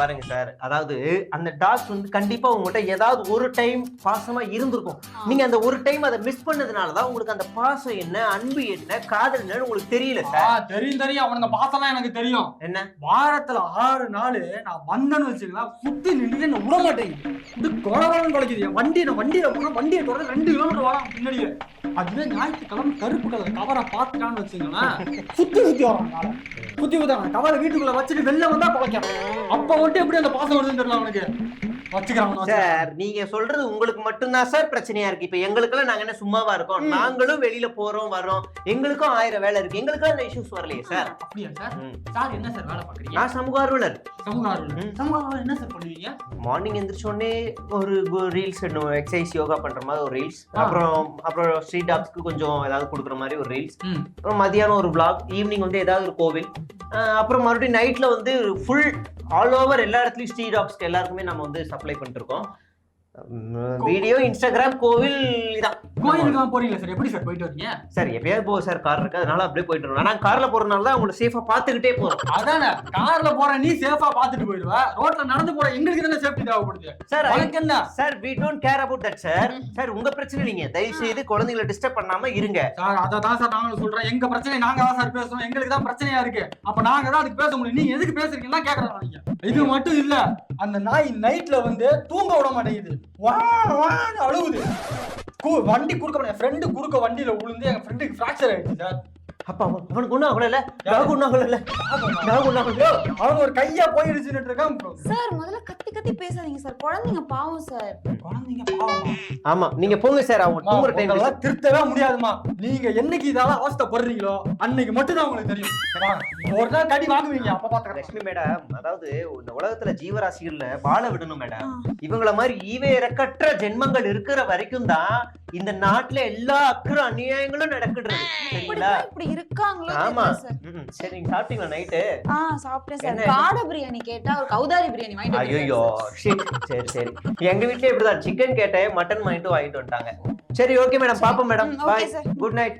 பாருங்க சார் அதாவது அந்த டாக்ஸ் வந்து கண்டிப்பா உங்ககிட்ட ஏதாவது ஒரு டைம் பாசமா இருந்திருக்கும். நீங்க அந்த ஒரு டைம் அதை மிஸ் பண்ணதுனால தான் உங்களுக்கு அந்த பாசம் என்ன அன்பு என்ன காதல் என்னன்னு உங்களுக்கு தெரியல சார் தெரியும் தெரியும். அவனுங்க பாசம்லாம் எனக்கு தெரியும். என்ன? வாரத்துல ஆறு நாள் நான் வந்தேன்னு வச்சுக்கலாம் சுத்தி நின்று என்ன விட மாட்டேங்குது இது குறவரம் குலைக்குது வண்டி நான் வண்டியில போனா வண்டியை தொடர்ந்து ரெண்டு கிலோமீட்டர் வரான் பின்னாடியே. அதுவே ஞாயிற்றுக்கிழமை கருப்பு கலர் கவரை பார்த்துட்டான்னு வச்சுங்களேன் சுத்தி சுத்தி வரான் சுத்தி சுத்தி கவரை வீட்டுக்குள்ள வச்சுட்டு வெளில வந்தா குலைக்கான் அப்ப மட்டும் எப்படி அந்த பாசம் வருதுன்னு தெரியல அவனுக்கு. சார் நீங்க சொல்றது உங்களுக்கு மட்டும்தான் சார் பிரச்சனையா இருக்கு. இப்ப எங்களுக்கெல்லாம் நாங்க என்ன சும்மாவா இருக்கோம். நாங்களும் வெளியில போறோம் வரோம் எங்களுக்கும் ஆயிரம் வேலை இருக்கு. எங்களுக்கும் அந்த இஷ்யூஸ் வரலையே சார். அப்படியா சார். சார் என்ன சார் வேலை பாக்குறீங்க நான் சமூக ஆர்வலர். சமூக ஆர்வலர். ம். சமூக ஆர்வலர் என்ன சார் பண்ணுவீங்க? மார்னிங் எந்திரிச்ச உடனே ஒரு ரீல்ஸ் எக்ஸசைஸ் யோகா பண்ற மாதிரி ஒரு ரீல்ஸ். அப்புறம் அப்புறம் ஸ்ட்ரீட் டாக்ஸ்க்கு கொஞ்சம் ஏதாவது கொடுக்குற மாதிரி ஒரு ரீல்ஸ் அப்புறம் மதியானம் ஒரு vlog. ஈவினிங் வந்து ஏதாவது ஒரு கோவில். அப்புறம் மறுபடியும் நைட்ல வந்து ஃபுல் ஆல் ஓவர் எல்லா இடத்துலயும் ஸ்டீ டாக்ஸ்க்கு எல்லாருக்குமே நம்ம வந்து சப்ளை பண்ணிட்டு இருக்கோம். வீடியோ இன்ஸ்டாகிராம் கோவில் இதான். கோயிலுக்குலாம் போறீங்களா சார் எப்படி சார் போயிட்டு வரீங்க? சார் எப்பயாவது போகும் சார் கார் இருக்கு அதனால அப்படியே போயிட்டு இருக்கோம் ஆனா கார்ல போறதுனால தான் உங்களை சேஃபா பாத்துக்கிட்டே போறோம். அதானே கார்ல போற நீ சேஃபா பாத்துட்டு போயிடுவ. ரோட்ல நடந்து போற எங்களுக்கு தானே சேஃப்டி தேவைப்படுது. சார் உனக்கு என்ன? Sir we don't care about that sir sir உங்க பிரச்சனை நீங்க. தயவு செய்து குழந்தைங்களை டிஸ்டர்ப் பண்ணாம இருங்க. சார் அதை தான் சார் நாங்களும் சொல்றோம். எங்க பிரச்சனை நாங்க தான் சார் பேசுறோம் எங்களுக்கு தான் பிரச்சனையா இருக்கு. அப்ப நாங்க தான் அதுக்கு பேச முடியும். நீங்க எதுக்கு பேசுறீங்கன்னா கேக்குறாங்க நீங்க. இது மட்டும் இல்ல. அந்த நாய் நைட்ல வந்து தூங்க விட மாட்டேங்குது. அழுகுது கு- வண்டி குறுக்க என் ஃப்ரெண்டு குறுக்க வண்டியில விழுந்து எங்க ஃப்ரெண்டுக்கு ஃபிராக்சர் ஆயிடுச்சு சார் அப்பா அவனுக்கு ஒண்ணும் ஆகல இல்ல எனக்கு ஒண்ணும் ஆகல இல்ல எனக்கு ஒண்ணும் ஆகல அவன் ஒரு கையா போயிடுச்சுன்னு இருக்கான். சார் முதல்ல கத்தி கத்தி பேசாதீங்க சார். குழந்தைங்க பாவம் சார். குழந்தைங்க பாவமா. ஆமா நீங்க போங்க சார் அவங்க தூங்குற டைம் உங்களெல்லாம் திருத்தவே முடியாதுமா நீங்க என்னைக்கு இதால அவஸ்தைப்படுறீங்களோ அன்னைக்கு மட்டும் தான் உங்களுக்கு தெரியும்? ஒரு நாள் கடி வாங்குவீங்க அப்ப பாத்துக்கிறேன். லட்சுமி மேடம் அதாவது இந்த உலகத்துல ஜீவராசிகள்ல வாழ விடணும் மேடம். இவங்கள மாதிரி ஈவே இறக்கற்ற ஜென்மங்கள் இருக்கிற வரைக்கும் தான் இந்த நாட்டுல எல்லா அக்கற அநியாயங்களும் நடக்குது. சரிங்களா? இப்படி இருக்காங்களோ ஆமா. தெரியல சார். ம், சரி நீங்க சாப்பிட்டீங்களா நைட்டு ஆ சாப்பிட்டேன் சார்? காடை பிரியாணி கேட்டா ஒரு கௌதாரி பிரியாணி வாங்கிட்டு ஐயோ சரி சரி எங்க வீட்லயே இப்படிதான். சிக்கன் கேட்டேன் மட்டன் வாங்கிட்டு வாங்கிட்டு வந்துட்டாங்க. சரி ஓகே மேடம் பாப்போம் மேடம் பாய். Good night